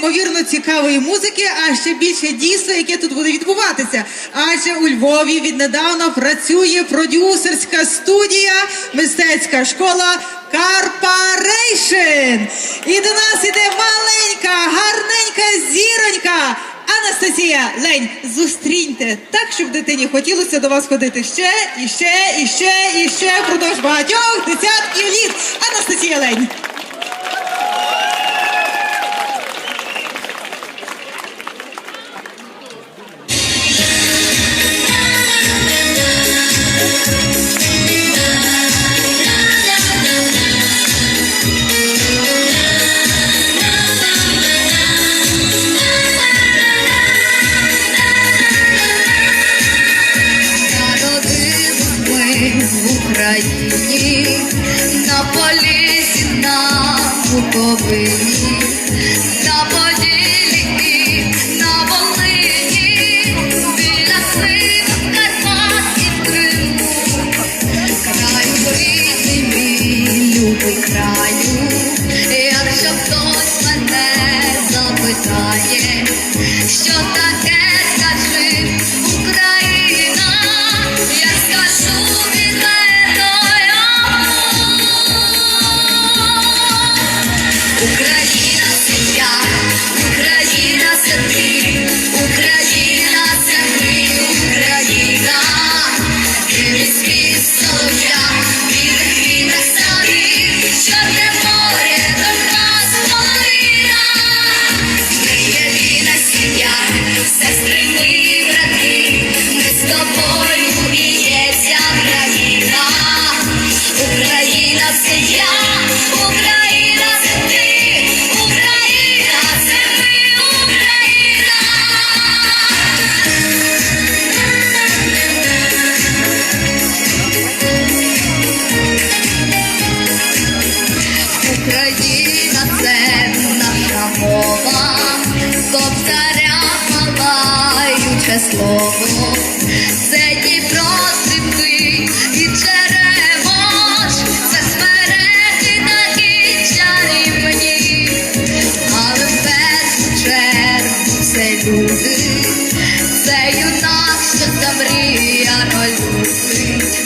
неймовірно цікавої музики, а ще більше дійства, яке тут буде відбуватися. Адже у Львові віднедавна працює продюсерська студія, мистецька школа Карпарейшн. І до нас іде маленька, гарненька зіронька. Анастасія, Лень, зустріньте так, щоб дитині хотілося до вас ходити ще, і ще, і ще, і ще впродовж багатьох десятків літ. Анастасія Лень. Буковині, на Поділі на Волині, біля сивих Карпат і Криму, краю рідний любий краю, якщо хтось мене запитає, що таке мова, кобзаря палаюче слово, це Дніпро стрімки і черемош, це смереки такі чарівні, але в першу чергу це люди, це юнак, що замріяно любить,